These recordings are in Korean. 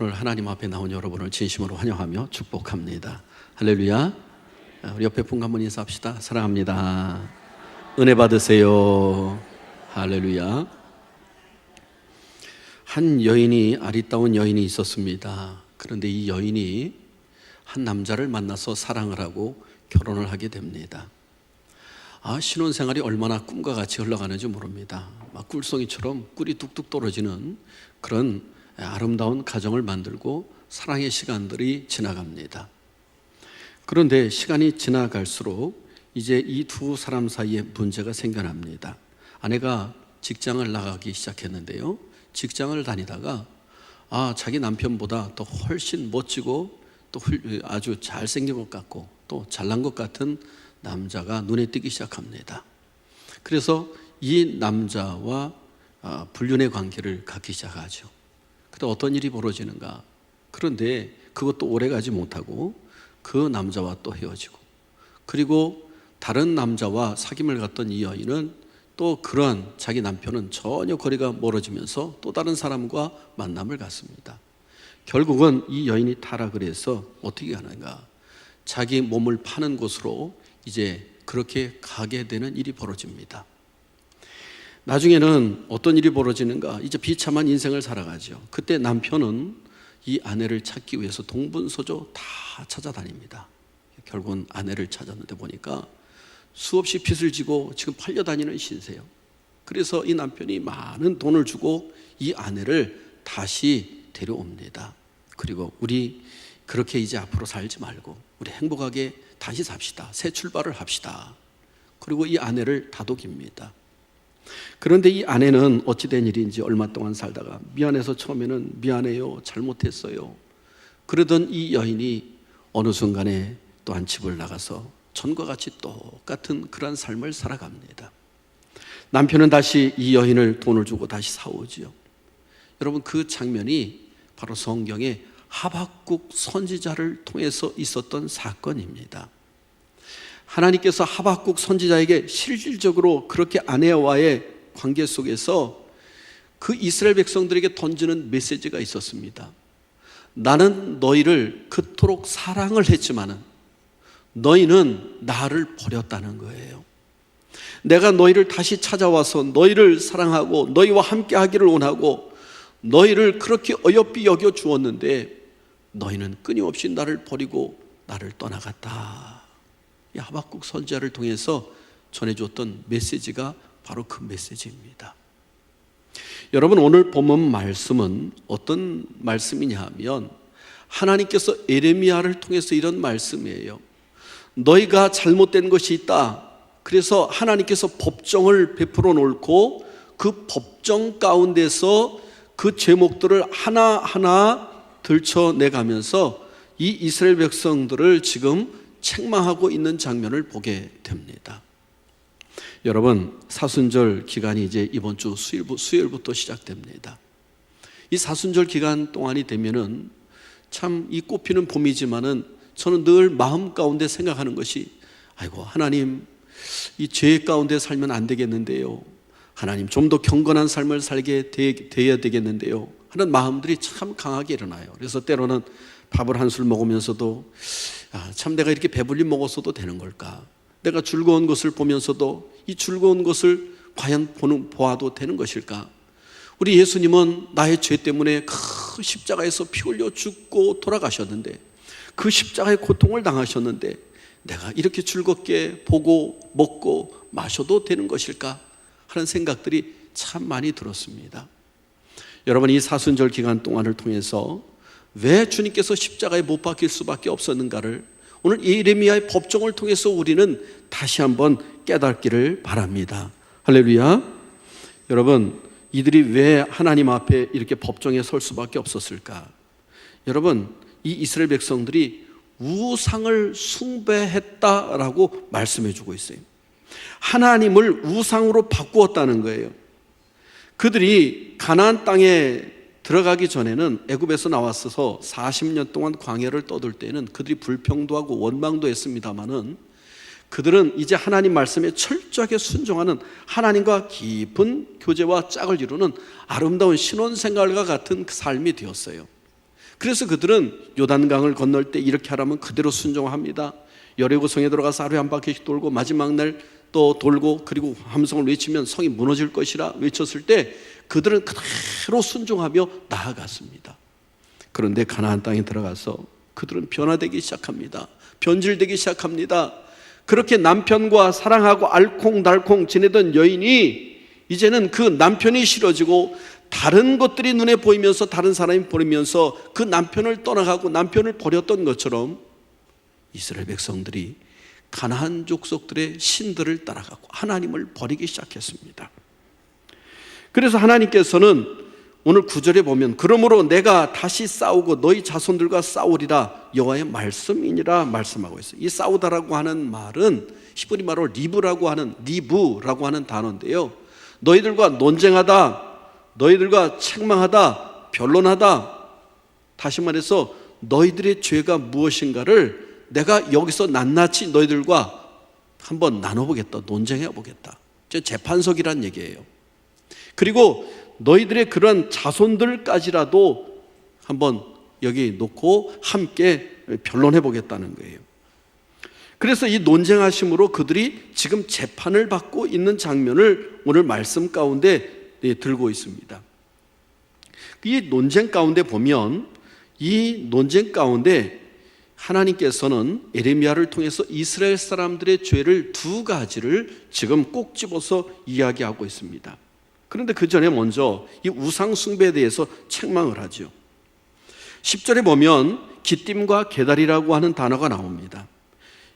오늘 하나님 앞에 나온 여러분을 진심으로 환영하며 축복합니다. 할렐루야. 우리 옆에 분과 한번 인사합시다. 사랑합니다. 은혜 받으세요. 할렐루야. 한 여인이 아리따운 여인이 있었습니다. 그런데 이 여인이 한 남자를 만나서 사랑을 하고 결혼을 하게 됩니다. 아, 신혼생활이 얼마나 꿈과 같이 흘러가는지 모릅니다. 막 꿀송이처럼 꿀이 뚝뚝 떨어지는 그런 아름다운 가정을 만들고 사랑의 시간들이 지나갑니다. 그런데 시간이 지나갈수록 이제 이 두 사람 사이에 문제가 생겨납니다. 아내가 직장을 나가기 시작했는데요. 직장을 다니다가 아, 자기 남편보다 더 훨씬 멋지고 또 아주 잘생긴 것 같고 또 잘난 것 같은 남자가 눈에 띄기 시작합니다. 그래서 이 남자와 아, 불륜의 관계를 갖기 시작하죠. 그때 어떤 일이 벌어지는가? 그런데 그것도 오래 가지 못하고 그 남자와 또 헤어지고 그리고 다른 남자와 사귐을 갖던 이 여인은 또 그러한 자기 남편은 전혀 거리가 멀어지면서 또 다른 사람과 만남을 갖습니다. 결국은 이 여인이 타락을 해서 어떻게 하는가? 자기 몸을 파는 곳으로 이제 그렇게 가게 되는 일이 벌어집니다. 나중에는 어떤 일이 벌어지는가? 이제 비참한 인생을 살아가죠. 그때 남편은 이 아내를 찾기 위해서 동분서조 다 찾아다닙니다. 결국은 아내를 찾았는데 보니까 수없이 빚을 지고 지금 팔려다니는 신세요. 그래서 이 남편이 많은 돈을 주고 이 아내를 다시 데려옵니다. 그리고 우리 그렇게 이제 앞으로 살지 말고 우리 행복하게 다시 삽시다. 새 출발을 합시다. 그리고 이 아내를 다독입니다. 그런데 이 아내는 어찌된 일인지 얼마 동안 살다가 미안해서 처음에는 미안해요. 잘못했어요. 그러던 이 여인이 어느 순간에 또한 집을 나가서 전과 같이 똑같은 그러한 삶을 살아갑니다. 남편은 다시 이 여인을 돈을 주고 다시 사오지요. 여러분 그 장면이 바로 성경의 하박국 선지자를 통해서 있었던 사건입니다. 하나님께서 하박국 선지자에게 실질적으로 그렇게 아내와의 관계 속에서 그 이스라엘 백성들에게 던지는 메시지가 있었습니다. 나는 너희를 그토록 사랑을 했지만은 너희는 나를 버렸다는 거예요. 내가 너희를 다시 찾아와서 너희를 사랑하고 너희와 함께 하기를 원하고 너희를 그렇게 어여삐 여겨 주었는데 너희는 끊임없이 나를 버리고 나를 떠나갔다. 이 하박국 선지자를 통해서 전해줬던 메시지가 바로 그 메시지입니다. 여러분 오늘 본문 말씀은 어떤 말씀이냐 하면 하나님께서 에레미야를 통해서 이런 말씀이에요. 너희가 잘못된 것이 있다. 그래서 하나님께서 법정을 베풀어 놓고 그 법정 가운데서 그 제목들을 하나하나 들춰내가면서 이 이스라엘 백성들을 지금 책망하고 있는 장면을 보게 됩니다. 여러분, 사순절 기간이 이제 이번 주 수요일부, 수요일부 터 시작됩니다. 이 사순절 기간 동안이 되면은 참 이 꽃피는 봄이지만은 저는 늘 마음 가운데 생각하는 것이 아이고, 하나님, 이 죄 가운데 살면 안 되겠는데요. 하나님, 좀 더 경건한 삶을 살게 되, 되어야 되겠는데요. 하는 마음들이 참 강하게 일어나요. 그래서 때로는 밥을 한 술 먹으면서도 아, 참 내가 이렇게 배불리 먹었어도 되는 걸까? 내가 즐거운 것을 보면서도 이 즐거운 것을 과연 보는, 보아도 되는 것일까? 우리 예수님은 나의 죄 때문에 그 십자가에서 피 흘려 죽고 돌아가셨는데 그 십자가의 고통을 당하셨는데 내가 이렇게 즐겁게 보고 먹고 마셔도 되는 것일까? 하는 생각들이 참 많이 들었습니다. 여러분 이 사순절 기간 동안을 통해서 왜 주님께서 십자가에 못 박힐 수밖에 없었는가를 오늘 예레미야의 법정을 통해서 우리는 다시 한번 깨닫기를 바랍니다. 할렐루야. 여러분, 이들이 왜 하나님 앞에 이렇게 법정에 설 수밖에 없었을까? 여러분, 이 이스라엘 백성들이 우상을 숭배했다라고 말씀해 주고 있어요. 하나님을 우상으로 바꾸었다는 거예요. 그들이 가나안 땅에 들어가기 전에는 애굽에서 나왔어서 40년 동안 광야를 떠돌 때는 그들이 불평도 하고 원망도 했습니다마는 그들은 이제 하나님 말씀에 철저하게 순종하는 하나님과 깊은 교제와 짝을 이루는 아름다운 신혼 생활과 같은 그 삶이 되었어요. 그래서 그들은 요단강을 건널 때 이렇게 하라면 그대로 순종합니다. 여리고 성에 들어가서 하루에 한 바퀴씩 돌고 마지막 날 또 돌고 그리고 함성을 외치면 성이 무너질 것이라 외쳤을 때 그들은 그대로 순종하며 나아갔습니다. 그런데 가나안 땅에 들어가서 그들은 변화되기 시작합니다. 변질되기 시작합니다. 그렇게 남편과 사랑하고 알콩달콩 지내던 여인이 이제는 그 남편이 싫어지고 다른 것들이 눈에 보이면서 다른 사람이 보이면서 그 남편을 떠나가고 남편을 버렸던 것처럼 이스라엘 백성들이 가나안 족속들의 신들을 따라가고 하나님을 버리기 시작했습니다. 그래서 하나님께서는 오늘 구절에 보면 그러므로 내가 다시 싸우고 너희 자손들과 싸우리라 여호와의 말씀이니라 말씀하고 있어요. 이 싸우다라고 하는 말은 히브리 말로 리브라고 하는 리브라고 하는 단어인데요. 너희들과 논쟁하다, 너희들과 책망하다, 변론하다. 다시 말해서 너희들의 죄가 무엇인가를 내가 여기서 낱낱이 너희들과 한번 나눠보겠다, 논쟁해 보겠다. 재판석이란 얘기예요. 그리고 너희들의 그런 자손들까지라도 한번 여기 놓고 함께 변론해 보겠다는 거예요. 그래서 이 논쟁하심으로 그들이 지금 재판을 받고 있는 장면을 오늘 말씀 가운데 네, 들고 있습니다. 이 논쟁 가운데 보면 이 논쟁 가운데 하나님께서는 에레미야를 통해서 이스라엘 사람들의 죄를 두 가지를 지금 꼭 집어서 이야기하고 있습니다. 그런데 그 전에 먼저 이 우상 숭배에 대해서 책망을 하죠. 10절에 보면 기띔과 게달이라고 하는 단어가 나옵니다.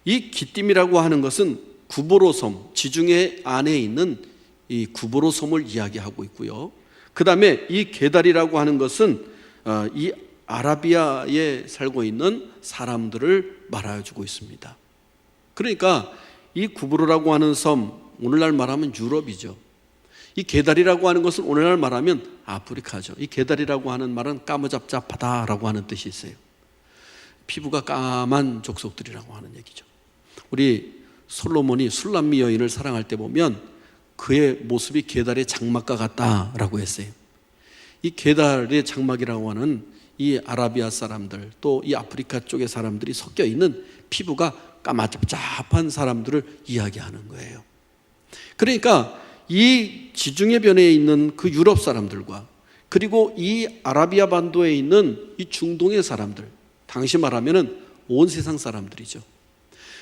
이 기띔이라고 하는 것은 구보로 섬, 지중해 안에 있는 이 구보로 섬을 이야기하고 있고요. 그 다음에 이 게달이라고 하는 것은 어, 이 아라비아에 살고 있는 사람들을 말해주고 있습니다. 그러니까 이 구브로라고 하는 섬, 오늘날 말하면 유럽이죠. 이 게달이라고 하는 것은 오늘날 말하면 아프리카죠. 이 게달이라고 하는 말은 까무잡잡하다라고 하는 뜻이 있어요. 피부가 까만 족속들이라고 하는 얘기죠. 우리 솔로몬이 술람미 여인을 사랑할 때 보면 그의 모습이 게달의 장막과 같다라고 했어요. 이 게달의 장막이라고 하는 이 아라비아 사람들 또 이 아프리카 쪽의 사람들이 섞여 있는 피부가 까마잡잡한 사람들을 이야기하는 거예요. 그러니까 이 지중해 변에 있는 그 유럽 사람들과 그리고 이 아라비아 반도에 있는 이 중동의 사람들, 당시 말하면은 온 세상 사람들이죠.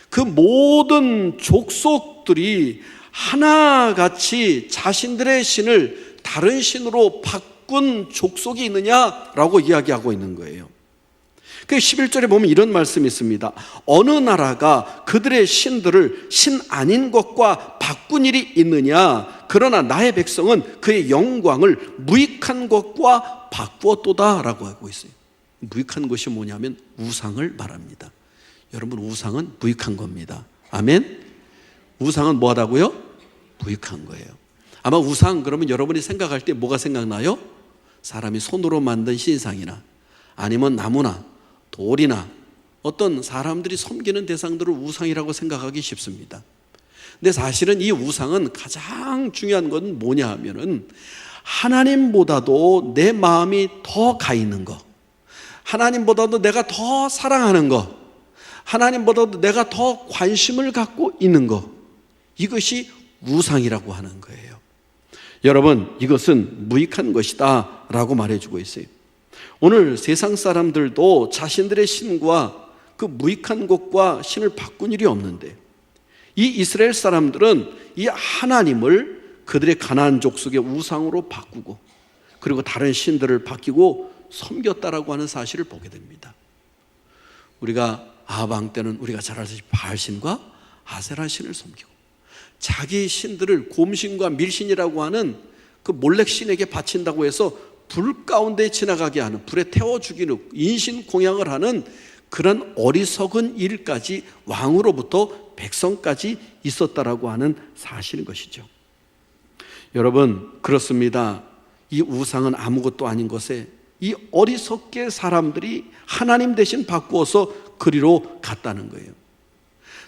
그 모든 족속들이 하나같이 자신들의 신을 다른 신으로 바꾼 족속이 있느냐라고 이야기하고 있는 거예요. 그 11절에 보면 이런 말씀이 있습니다. 어느 나라가 그들의 신들을 신 아닌 것과 바꾼 일이 있느냐? 그러나 나의 백성은 그의 영광을 무익한 것과 바꾸었도다라고 하고 있어요. 무익한 것이 뭐냐면 우상을 말합니다. 여러분 우상은 무익한 겁니다. 아멘. 우상은 뭐하다고요? 무익한 거예요. 아마 우상 그러면 여러분이 생각할 때 뭐가 생각나요? 사람이 손으로 만든 신상이나 아니면 나무나 돌이나 어떤 사람들이 섬기는 대상들을 우상이라고 생각하기 쉽습니다. 근데 사실은 이 우상은 가장 중요한 건 뭐냐 하면은 하나님보다도 내 마음이 더 가 있는 거. 하나님보다도 내가 더 사랑하는 거. 하나님보다도 내가 더 관심을 갖고 있는 거. 이것이 우상이라고 하는 거예요. 여러분, 이것은 무익한 것이다 라고 말해주고 있어요. 오늘 세상 사람들도 자신들의 신과 그 무익한 것과 신을 바꾼 일이 없는데 이 이스라엘 사람들은 이 하나님을 그들의 가나안 족속의 우상으로 바꾸고 그리고 다른 신들을 바뀌고 섬겼다라고 하는 사실을 보게 됩니다. 우리가 아방 때는 우리가 잘 알듯이 바알신과 아세라 신을 섬기고 자기 신들을 곰신과 밀신이라고 하는 그 몰렉 신에게 바친다고 해서 불 가운데 지나가게 하는 불에 태워 죽이는 인신 공양을 하는 그런 어리석은 일까지 왕으로부터 백성까지 있었다라고 하는 사실인 것이죠. 여러분 그렇습니다. 이 우상은 아무것도 아닌 것에 이 어리석게 사람들이 하나님 대신 바꾸어서 그리로 갔다는 거예요.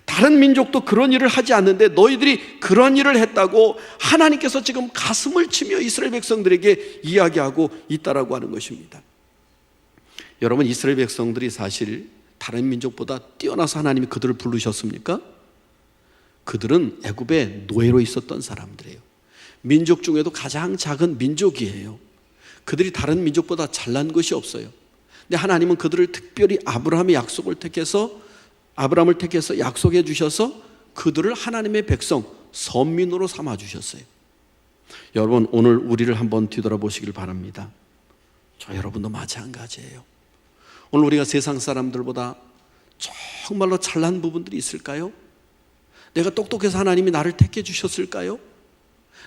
다른 민족도 그런 일을 하지 않는데 너희들이 그런 일을 했다고 하나님께서 지금 가슴을 치며 이스라엘 백성들에게 이야기하고 있다라고 하는 것입니다. 여러분 이스라엘 백성들이 사실 다른 민족보다 뛰어나서 하나님이 그들을 부르셨습니까? 그들은 애굽의 노예로 있었던 사람들이에요. 민족 중에도 가장 작은 민족이에요. 그들이 다른 민족보다 잘난 것이 없어요. 근데 하나님은 그들을 특별히 아브라함의 약속을 택해서 아브라함을 택해서 약속해 주셔서 그들을 하나님의 백성 선민으로 삼아 주셨어요. 여러분 오늘 우리를 한번 뒤돌아보시길 바랍니다. 저 여러분도 마찬가지예요. 오늘 우리가 세상 사람들보다 정말로 잘난 부분들이 있을까요? 내가 똑똑해서 하나님이 나를 택해 주셨을까요?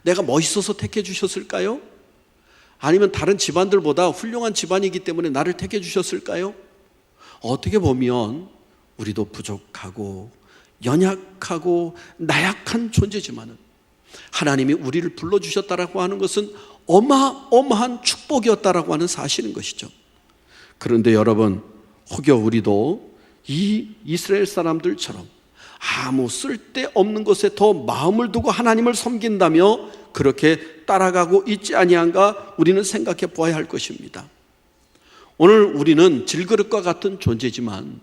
내가 멋있어서 택해 주셨을까요? 아니면 다른 집안들보다 훌륭한 집안이기 때문에 나를 택해 주셨을까요? 어떻게 보면 우리도 부족하고 연약하고 나약한 존재지만은 하나님이 우리를 불러 주셨다라고 하는 것은 어마어마한 축복이었다라고 하는 사실인 것이죠. 그런데 여러분, 혹여 우리도 이 이스라엘 사람들처럼 아무 쓸데없는 것에 더 마음을 두고 하나님을 섬긴다며 그렇게 따라가고 있지 아니한가 우리는 생각해 보아야 할 것입니다. 오늘 우리는 질그릇과 같은 존재지만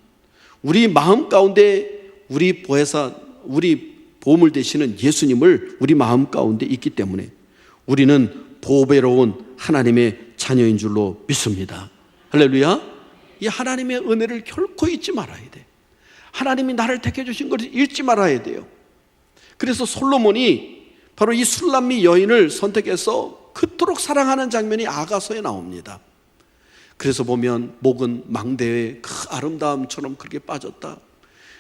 우리 마음 가운데 우리 보혜사 우리 보물 되시는 예수님을 우리 마음 가운데 있기 때문에 우리는 보배로운 하나님의 자녀인 줄로 믿습니다. 할렐루야. 이 하나님의 은혜를 결코 잊지 말아야 돼. 하나님이 나를 택해 주신 것을 잊지 말아야 돼요. 그래서 솔로몬이 바로 이 술람미 여인을 선택해서 그토록 사랑하는 장면이 아가서에 나옵니다. 그래서 보면 목은 망대의 그 아름다움처럼 그렇게 빠졌다.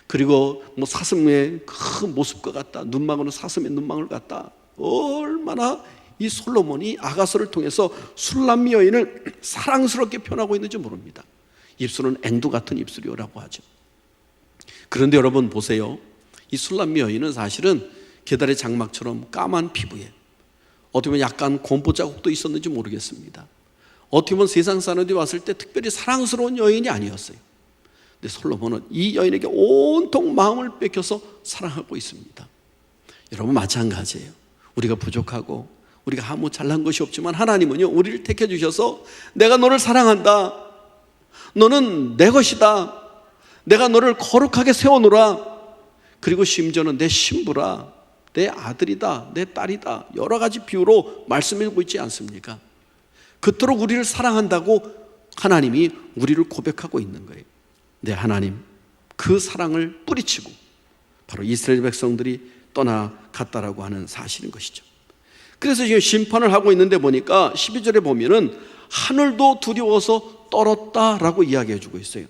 그리고 뭐 사슴의 그 모습과 같다. 눈망울은 사슴의 눈망울 같다. 얼마나 이 솔로몬이 아가서를 통해서 술람미 여인을 사랑스럽게 표현하고 있는지 모릅니다. 입술은 앵두 같은 입술이라고 하죠. 그런데 여러분 보세요. 이 술람미 여인은 사실은 계달의 장막처럼 까만 피부에 어떻게 보면 약간 곰보 자국도 있었는지 모르겠습니다. 어떻게 보면 세상 사람들이 왔을 때 특별히 사랑스러운 여인이 아니었어요. 근데 솔로몬은 이 여인에게 온통 마음을 뺏겨서 사랑하고 있습니다. 여러분 마찬가지예요. 우리가 부족하고 우리가 아무 잘난 것이 없지만 하나님은요 우리를 택해 주셔서 내가 너를 사랑한다. 너는 내 것이다. 내가 너를 거룩하게 세워놓으라. 그리고 심지어는 내 신부라, 내 아들이다, 내 딸이다. 여러 가지 비유로 말씀하고 있지 않습니까? 그토록 우리를 사랑한다고 하나님이 우리를 고백하고 있는 거예요. 네, 하나님, 그 사랑을 뿌리치고 바로 이스라엘 백성들이 떠나갔다라고 하는 사실인 것이죠. 그래서 지금 심판을 하고 있는데 보니까 12절에 보면은 하늘도 두려워서 떨었다라고 이야기해 주고 있어요.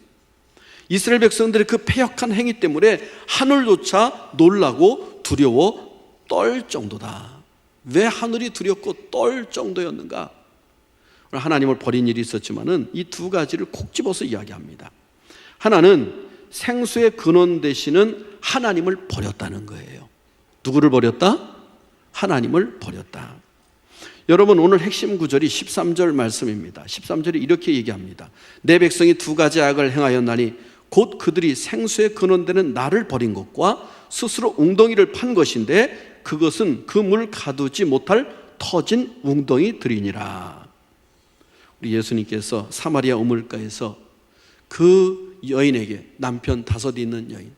이스라엘 백성들의 그 패역한 행위 때문에 하늘조차 놀라고 두려워 떨 정도다. 왜 하늘이 두렵고 떨 정도였는가? 하나님을 버린 일이 있었지만은 이 두 가지를 콕 집어서 이야기합니다. 하나는 생수의 근원 되시는 하나님을 버렸다는 거예요. 누구를 버렸다? 하나님을 버렸다. 여러분 오늘 핵심 구절이 13절 말씀입니다. 13절에 이렇게 얘기합니다. 내 백성이 두 가지 악을 행하였나니 곧 그들이 생수의 근원되는 나를 버린 것과 스스로 웅덩이를 판 것인데 그것은 그 물 가두지 못할 터진 웅덩이들이니라. 우리 예수님께서 사마리아 우물가에서 그 여인에게 남편 다섯 있는 여인,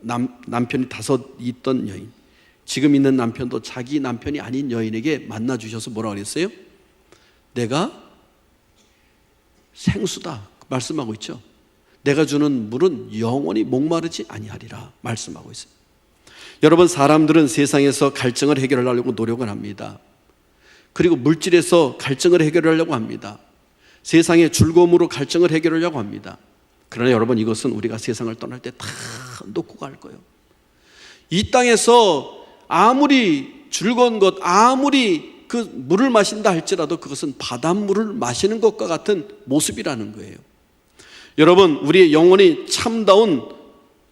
남, 남편이 다섯 있던 여인, 지금 있는 남편도 자기 남편이 아닌 여인에게 만나 주셔서 뭐라 그랬어요? 내가 생수다 말씀하고 있죠. 내가 주는 물은 영원히 목마르지 아니하리라 말씀하고 있어요. 여러분 사람들은 세상에서 갈증을 해결하려고 노력을 합니다. 그리고 물질에서 갈증을 해결하려고 합니다. 세상의 즐거움으로 갈증을 해결하려고 합니다. 그러나 여러분 이것은 우리가 세상을 떠날 때 다 놓고 갈 거예요. 이 땅에서 아무리 즐거운 것, 아무리 그 물을 마신다 할지라도 그것은 바닷물을 마시는 것과 같은 모습이라는 거예요. 여러분, 우리의 영혼이 참다운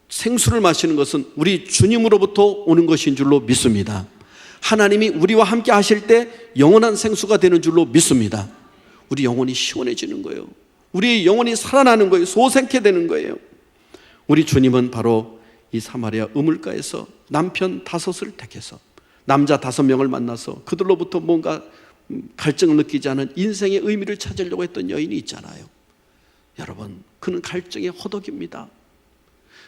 생수를 마시는 것은 우리 주님으로부터 오는 것인 줄로 믿습니다. 하나님이 우리와 함께 하실 때 영원한 생수가 되는 줄로 믿습니다. 우리 영혼이 시원해지는 거예요. 우리 영혼이 살아나는 거예요. 소생케 되는 거예요. 우리 주님은 바로 이 사마리아 우물가에서 남편 다섯을 택해서 남자 다섯 명을 만나서 그들로부터 뭔가 갈증을 느끼지 않은 인생의 의미를 찾으려고 했던 여인이 있잖아요. 여러분, 그는 갈증의 허덕입니다.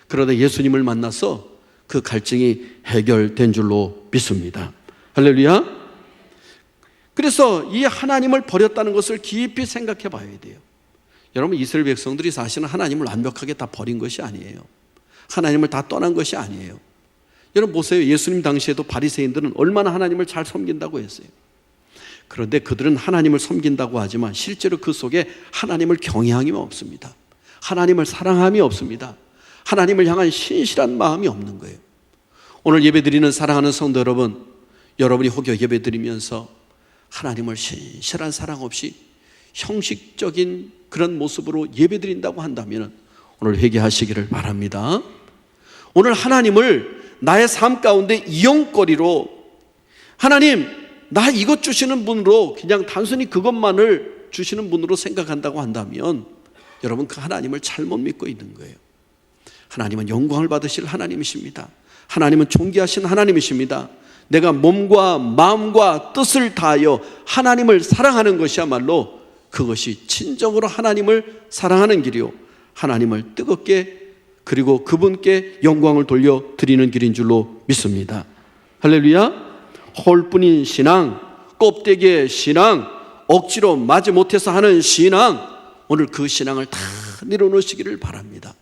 그러다 예수님을 만나서 그 갈증이 해결된 줄로 믿습니다. 할렐루야. 그래서 이 하나님을 버렸다는 것을 깊이 생각해 봐야 돼요. 여러분, 이스라엘 백성들이 사실은 하나님을 완벽하게 다 버린 것이 아니에요. 하나님을 다 떠난 것이 아니에요. 여러분 보세요. 예수님 당시에도 바리새인들은 얼마나 하나님을 잘 섬긴다고 했어요. 그런데 그들은 하나님을 섬긴다고 하지만 실제로 그 속에 하나님을 경외함이 없습니다. 하나님을 사랑함이 없습니다. 하나님을 향한 신실한 마음이 없는 거예요. 오늘 예배드리는 사랑하는 성도 여러분, 여러분이 혹여 예배드리면서 하나님을 신실한 사랑 없이 형식적인 그런 모습으로 예배드린다고 한다면 오늘 회개하시기를 바랍니다. 오늘 하나님을 나의 삶 가운데 이용거리로 하나님 나 이것 주시는 분으로 그냥 단순히 그것만을 주시는 분으로 생각한다고 한다면 여러분 그 하나님을 잘못 믿고 있는 거예요. 하나님은 영광을 받으실 하나님이십니다. 하나님은 존귀하신 하나님이십니다. 내가 몸과 마음과 뜻을 다하여 하나님을 사랑하는 것이야말로 그것이 진정으로 하나님을 사랑하는 길이요. 하나님을 뜨겁게 그리고 그분께 영광을 돌려 드리는 길인 줄로 믿습니다. 할렐루야. 홀뿐인 신앙, 껍데기의 신앙, 억지로 마지 못해서 하는 신앙, 오늘 그 신앙을 다 내려놓으시기를 바랍니다.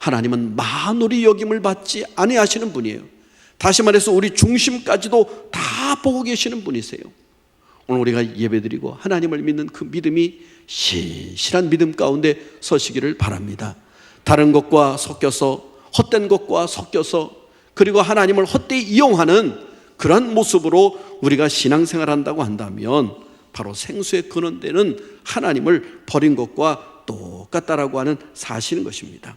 하나님은 만우리 여김을 받지 아니하시는 분이에요. 다시 말해서 우리 중심까지도 다 보고 계시는 분이세요. 오늘 우리가 예배드리고 하나님을 믿는 그 믿음이 신실한 믿음 가운데 서시기를 바랍니다. 다른 것과 섞여서 헛된 것과 섞여서 그리고 하나님을 헛되이 이용하는 그러한 모습으로 우리가 신앙생활 한다고 한다면 바로 생수의 근원되는 하나님을 버린 것과 똑같다라고 하는 사실인 것입니다.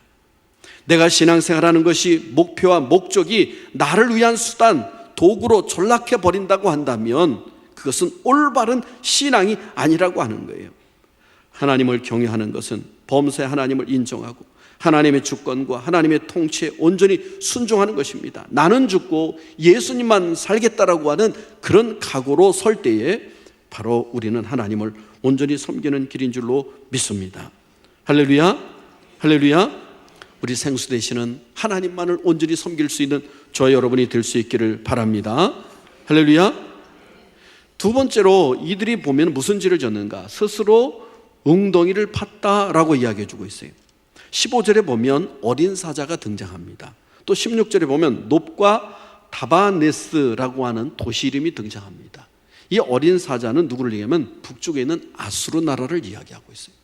내가 신앙생활하는 것이 목표와 목적이 나를 위한 수단, 도구로 전락해 버린다고 한다면 그것은 올바른 신앙이 아니라고 하는 거예요. 하나님을 경외하는 것은 범세 하나님을 인정하고 하나님의 주권과 하나님의 통치에 온전히 순종하는 것입니다. 나는 죽고 예수님만 살겠다라고 하는 그런 각오로 설 때에 바로 우리는 하나님을 온전히 섬기는 길인 줄로 믿습니다. 할렐루야. 할렐루야. 우리 생수 되시는 하나님만을 온전히 섬길 수 있는 저 여러분이 될 수 있기를 바랍니다. 할렐루야. 두 번째로 이들이 보면 무슨 죄를 졌는가? 스스로 웅덩이를 팠다라고 이야기해 주고 있어요. 15절에 보면 어린 사자가 등장합니다. 또 16절에 보면 높과 다바네스라고 하는 도시 이름이 등장합니다. 이 어린 사자는 누구를 얘기하면 북쪽에 있는 아수르 나라를 이야기하고 있어요.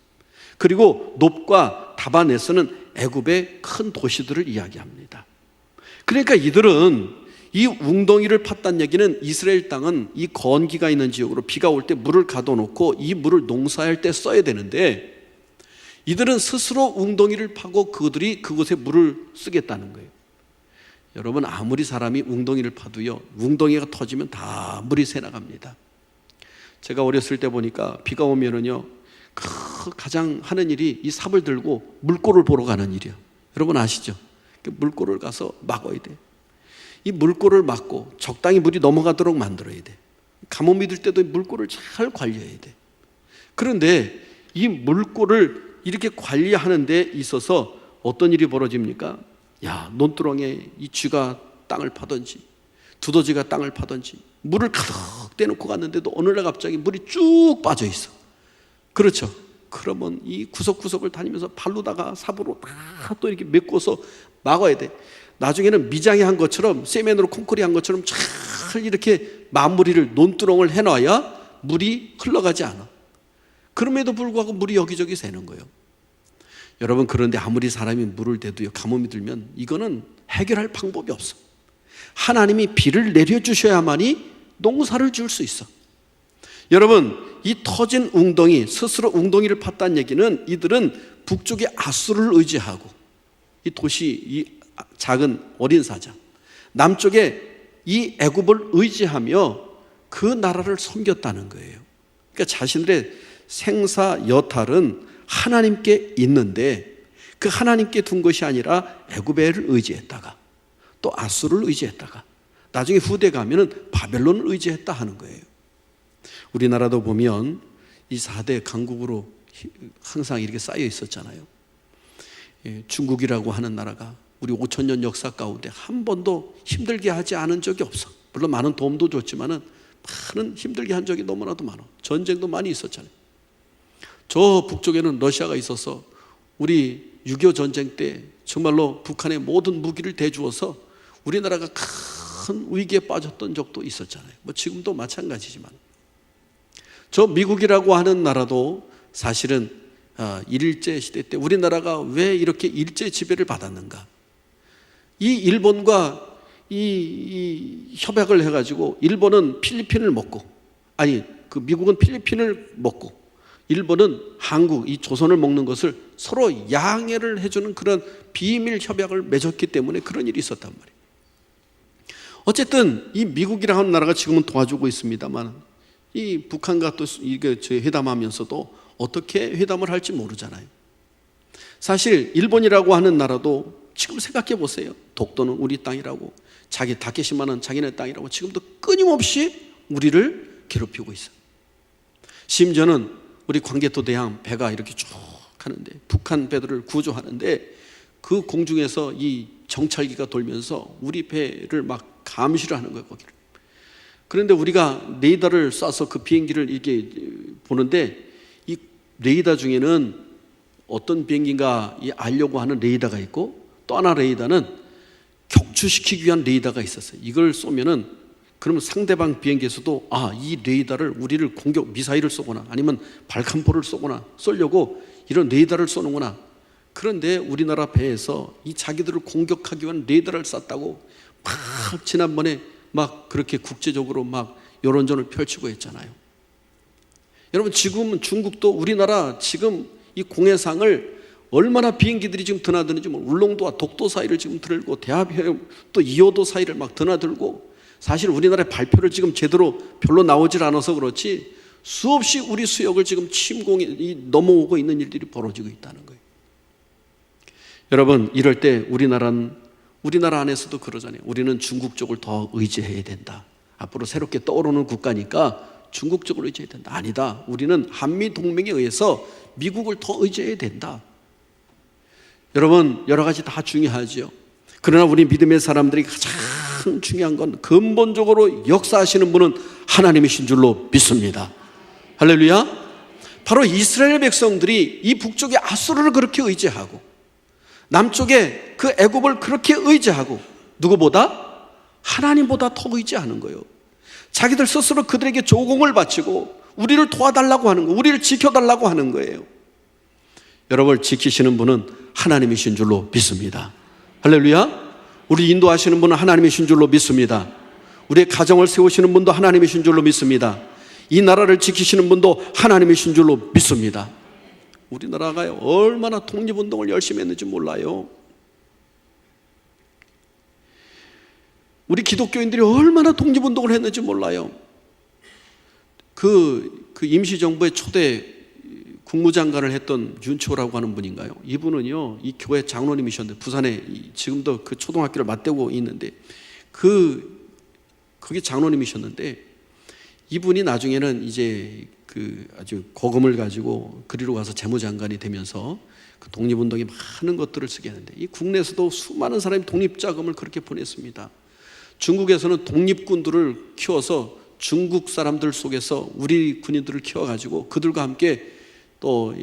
그리고 높과 다바네스는 애굽의 큰 도시들을 이야기합니다. 그러니까 이들은 이 웅덩이를 팠다는 얘기는 이스라엘 땅은 이 건기가 있는 지역으로 비가 올 때 물을 가둬놓고 이 물을 농사할 때 써야 되는데 이들은 스스로 웅덩이를 파고 그들이 그곳에 물을 쓰겠다는 거예요. 여러분 아무리 사람이 웅덩이를 파도요 웅덩이가 터지면 다 물이 새 나갑니다. 제가 어렸을 때 보니까 비가 오면은요 그 가장 하는 일이 이 삽을 들고 물골을 보러 가는 일이요. 여러분 아시죠? 그 물골을 가서 막아야 돼. 이 물골을 막고 적당히 물이 넘어가도록 만들어야 돼. 가뭄이 들 때도 물골을 잘 관리해야 돼. 그런데 이 물골을 이렇게 관리하는 데 있어서 어떤 일이 벌어집니까? 야, 논두렁에 이 쥐가 땅을 파든지 두더지가 땅을 파든지 물을 가득 떼놓고 갔는데도 어느 날 갑자기 물이 쭉 빠져 있어. 그렇죠. 그러면 이 구석구석을 다니면서 발로다가 삽으로 다 또 이렇게 메꿔서 막아야 돼. 나중에는 미장이 한 것처럼 세면으로 콘크리 한 것처럼 잘 이렇게 마무리를 논두렁을 해놔야 물이 흘러가지 않아. 그럼에도 불구하고 물이 여기저기 새는 거예요. 여러분 그런데 아무리 사람이 물을 대도요 가뭄이 들면 이거는 해결할 방법이 없어. 하나님이 비를 내려 주셔야만이 농사를 지을 수 있어. 여러분 이 터진 웅덩이 스스로 웅덩이를 팠다는 얘기는 이들은 북쪽의 아수를 의지하고 이 도시 이 작은 어린 사자 남쪽에 이 애굽을 의지하며 그 나라를 섬겼다는 거예요. 그러니까 자신들의 생사 여탈은 하나님께 있는데 그 하나님께 둔 것이 아니라 애굽에를 의지했다가 또 아수를 의지했다가 나중에 후대 가면은 바벨론을 의지했다 하는 거예요. 우리나라도 보면 이 4대 강국으로 항상 이렇게 쌓여 있었잖아요. 예, 중국이라고 하는 나라가 우리 5천 년 역사 가운데 한 번도 힘들게 하지 않은 적이 없어. 물론 많은 도움도 줬지만은 많은 힘들게 한 적이 너무나도 많아. 전쟁도 많이 있었잖아요. 저 북쪽에는 러시아가 있어서 우리 6.25 전쟁 때 정말로 북한의 모든 무기를 대주어서 우리나라가 큰 위기에 빠졌던 적도 있었잖아요. 뭐 지금도 마찬가지지만. 저 미국이라고 하는 나라도 사실은 아, 일제 시대 때 우리나라가 왜 이렇게 일제 지배를 받았는가? 이 일본과 이, 이 협약을 해가지고 일본은 필리핀을 먹고 아니 그 미국은 필리핀을 먹고 일본은 한국 이 조선을 먹는 것을 서로 양해를 해주는 그런 비밀 협약을 맺었기 때문에 그런 일이 있었단 말이에요. 어쨌든 이 미국이라는 나라가 지금은 도와주고 있습니다만 이 북한과 또 이게 저 회담하면서도 어떻게 회담을 할지 모르잖아요. 사실 일본이라고 하는 나라도 지금 생각해 보세요. 독도는 우리 땅이라고 자기 다케시마는 자기네 땅이라고 지금도 끊임없이 우리를 괴롭히고 있어. 심지어는 우리 광개토 대항 배가 이렇게 쭉 하는데 북한 배들을 구조하는데 그 공중에서 이 정찰기가 돌면서 우리 배를 막 감시를 하는 거예요 거기를. 그런데 우리가 레이더를 쏴서 그 비행기를 이렇게 보는데 이 레이더 중에는 어떤 비행기인가 이 알려고 하는 레이더가 있고 또 하나 레이더는 격추시키기 위한 레이더가 있었어요. 이걸 쏘면은 그러면 상대방 비행기에서도 아, 이 레이더를 우리를 공격 미사일을 쏘거나 아니면 발칸포를 쏘거나 쏘려고 이런 레이더를 쏘는구나. 그런데 우리나라 배에서 이 자기들을 공격하기 위한 레이더를 쐈다고 막 지난번에 막 그렇게 국제적으로 막 여론전을 펼치고 했잖아요. 여러분 지금은 중국도 우리나라 지금 이 공해상을 얼마나 비행기들이 지금 드나드는지 뭐 울릉도와 독도 사이를 지금 들고 대합해또 2호도 사이를 막 드나들고 사실 우리나라의 발표를 지금 제대로 별로 나오질 않아서 그렇지 수없이 우리 수역을 지금 침공이 넘어오고 있는 일들이 벌어지고 있다는 거예요. 여러분 이럴 때 우리나라는 우리나라 안에서도 그러잖아요. 우리는 중국 쪽을 더 의지해야 된다. 앞으로 새롭게 떠오르는 국가니까 중국 쪽을 의지해야 된다. 아니다. 우리는 한미 동맹에 의해서 미국을 더 의지해야 된다. 여러분 여러 가지 다 중요하죠. 그러나 우리 믿음의 사람들이 가장 중요한 건 근본적으로 역사하시는 분은 하나님이신 줄로 믿습니다. 할렐루야. 바로 이스라엘 백성들이 이 북쪽의 아수르를 그렇게 의지하고 남쪽에 그 애굽을 그렇게 의지하고 누구보다 하나님보다 더 의지하는 거예요. 자기들 스스로 그들에게 조공을 바치고 우리를 도와달라고 하는 거, 우리를 지켜달라고 하는 거예요. 여러분을 지키시는 분은 하나님이신 줄로 믿습니다. 할렐루야. 우리 인도하시는 분은 하나님이신 줄로 믿습니다. 우리의 가정을 세우시는 분도 하나님이신 줄로 믿습니다. 이 나라를 지키시는 분도 하나님이신 줄로 믿습니다. 우리나라가 얼마나 독립운동을 열심히 했는지 몰라요. 우리 기독교인들이 얼마나 독립운동을 했는지 몰라요. 그, 그 임시정부의 초대 국무장관을 했던 윤초라고 하는 분인가요? 이분은요, 이 교회 장로님이셨는데, 부산에 지금도 그 초등학교를 맞대고 있는데, 그, 그게 장로님이셨는데, 이분이 나중에는 이제 그 아주 거금을 가지고 그리로 가서 재무장관이 되면서 그 독립운동에 많은 것들을 쓰게 하는데, 이 국내에서도 수많은 사람이 독립자금을 그렇게 보냈습니다. 중국에서는 독립군들을 키워서 중국 사람들 속에서 우리 군인들을 키워가지고 그들과 함께 또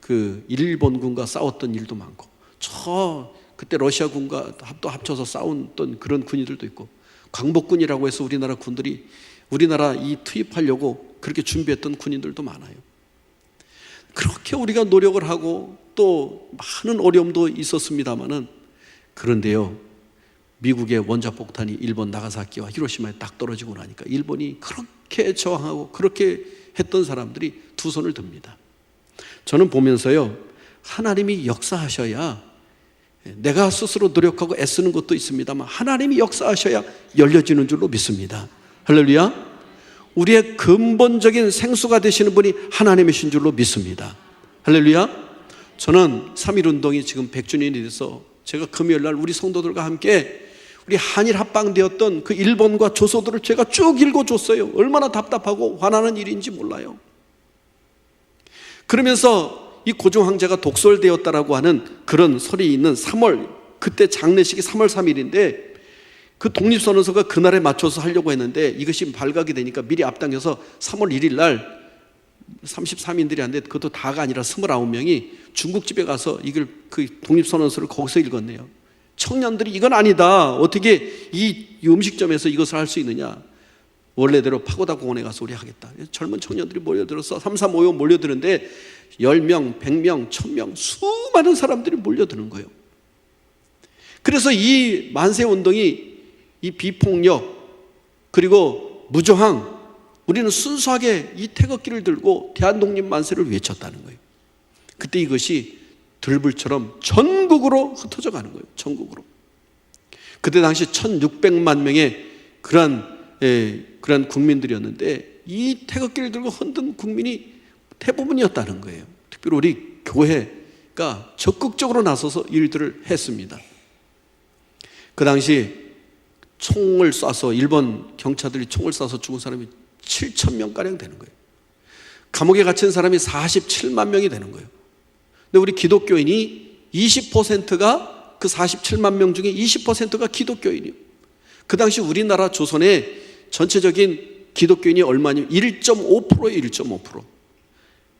그 일본군과 싸웠던 일도 많고 저 그때 러시아군과 또 합쳐서 싸웠던 그런 군인들도 있고 광복군이라고 해서 우리나라 군들이 우리나라 이 투입하려고 그렇게 준비했던 군인들도 많아요. 그렇게 우리가 노력을 하고 또 많은 어려움도 있었습니다만은 그런데요. 미국의 원자폭탄이 일본 나가사키와 히로시마에 딱 떨어지고 나니까 일본이 그렇게 저항하고 그렇게 했던 사람들이 두 손을 듭니다. 저는 보면서요, 하나님이 역사하셔야 내가 스스로 노력하고 애쓰는 것도 있습니다만 하나님이 역사하셔야 열려지는 줄로 믿습니다. 할렐루야. 우리의 근본적인 생수가 되시는 분이 하나님이신 줄로 믿습니다. 할렐루야. 저는 3.1 운동이 지금 100주년이 돼서 제가 금요일 날 우리 성도들과 함께 우리 한일 합방되었던 그 일본과 조서들을 제가 쭉 읽어줬어요. 얼마나 답답하고 화나는 일인지 몰라요. 그러면서 이 고종 황제가 독설되었다라고 하는 그런 설이 있는 3월 그때 장례식이 3월 3일인데 그 독립선언서가 그날에 맞춰서 하려고 했는데 이것이 발각이 되니까 미리 앞당겨서 3월 1일 날 33인들이 한데 그것도 다가 아니라 29명이 중국집에 가서 이걸 그 독립선언서를 거기서 읽었네요. 청년들이 이건 아니다. 어떻게 이 음식점에서 이것을 할 수 있느냐. 원래대로 파고다 공원에 가서 우리 하겠다. 젊은 청년들이 몰려들어서 3355 몰려드는데 10명, 100명, 1000명 수많은 사람들이 몰려드는 거예요. 그래서 이 만세 운동이 이 비폭력 그리고 무저항 우리는 순수하게 이 태극기를 들고 대한독립 만세를 외쳤다는 거예요. 그때 이것이 들불처럼 전국으로 흩어져 가는 거예요. 전국으로. 그때 당시 1600만 명의 그러한 예, 그러한 국민들이었는데 이 태극기를 들고 흔든 국민이 대부분이었다는 거예요. 특별히 우리 교회가 적극적으로 나서서 일들을 했습니다. 그 당시 총을 쏴서 일본 경찰들이 총을 쏴서 죽은 사람이 7천 명 가량 되는 거예요. 감옥에 갇힌 사람이 47만 명이 되는 거예요. 근데 우리 기독교인이 20%가 그 47만 명 중에 20%가 기독교인이요. 그 당시 우리나라 조선의 전체적인 기독교인이 얼마냐면 1.5%예요, 1.5%.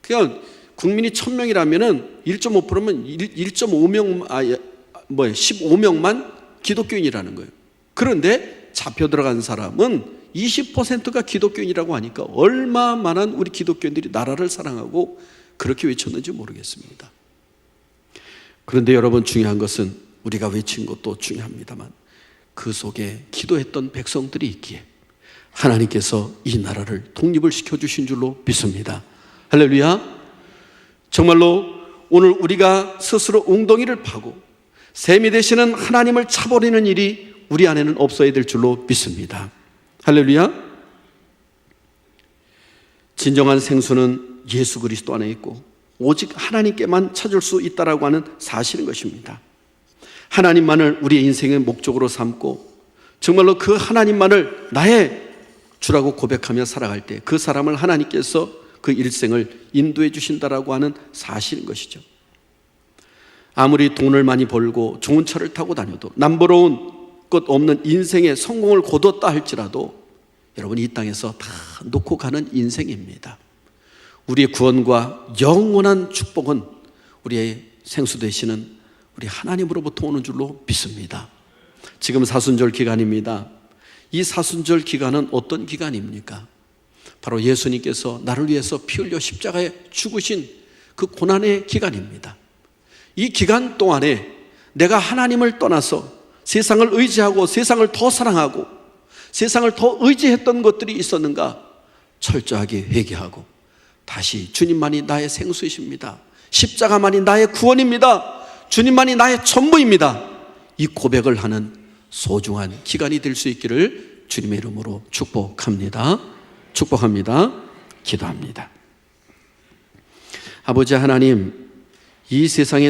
그냥 국민이 1000명이라면은 1.5%면 1.5명 아 뭐야 15명만 기독교인이라는 거예요. 그런데 잡혀 들어간 사람은 20%가 기독교인이라고 하니까 얼마만한 우리 기독교인들이 나라를 사랑하고 그렇게 외쳤는지 모르겠습니다. 그런데 여러분 중요한 것은 우리가 외친 것도 중요합니다만 그 속에 기도했던 백성들이 있기에 하나님께서 이 나라를 독립을 시켜주신 줄로 믿습니다. 할렐루야. 정말로 오늘 우리가 스스로 웅덩이를 파고 샘이 되시는 하나님을 차버리는 일이 우리 안에는 없어야 될 줄로 믿습니다. 할렐루야. 진정한 생수는 예수 그리스도 안에 있고 오직 하나님께만 찾을 수 있다라고 하는 사실인 것입니다. 하나님만을 우리의 인생의 목적으로 삼고 정말로 그 하나님만을 나의 주라고 고백하며 살아갈 때 그 사람을 하나님께서 그 일생을 인도해 주신다라고 하는 사실인 것이죠. 아무리 돈을 많이 벌고 좋은 차를 타고 다녀도 남부러운 것 없는 인생의 성공을 거뒀다 할지라도 여러분 이 땅에서 다 놓고 가는 인생입니다. 우리의 구원과 영원한 축복은 우리의 생수 되시는 우리 하나님으로부터 오는 줄로 믿습니다. 지금 사순절 기간입니다. 이 사순절 기간은 어떤 기간입니까? 바로 예수님께서 나를 위해서 피 흘려 십자가에 죽으신 그 고난의 기간입니다. 이 기간 동안에 내가 하나님을 떠나서 세상을 의지하고 세상을 더 사랑하고 세상을 더 의지했던 것들이 있었는가 철저하게 회개하고 다시 주님만이 나의 생수이십니다. 십자가만이 나의 구원입니다. 주님만이 나의 전부입니다. 이 고백을 하는 소중한 기간이 될 수 있기를 주님의 이름으로 축복합니다. 축복합니다. 기도합니다. 아버지 하나님, 이 세상에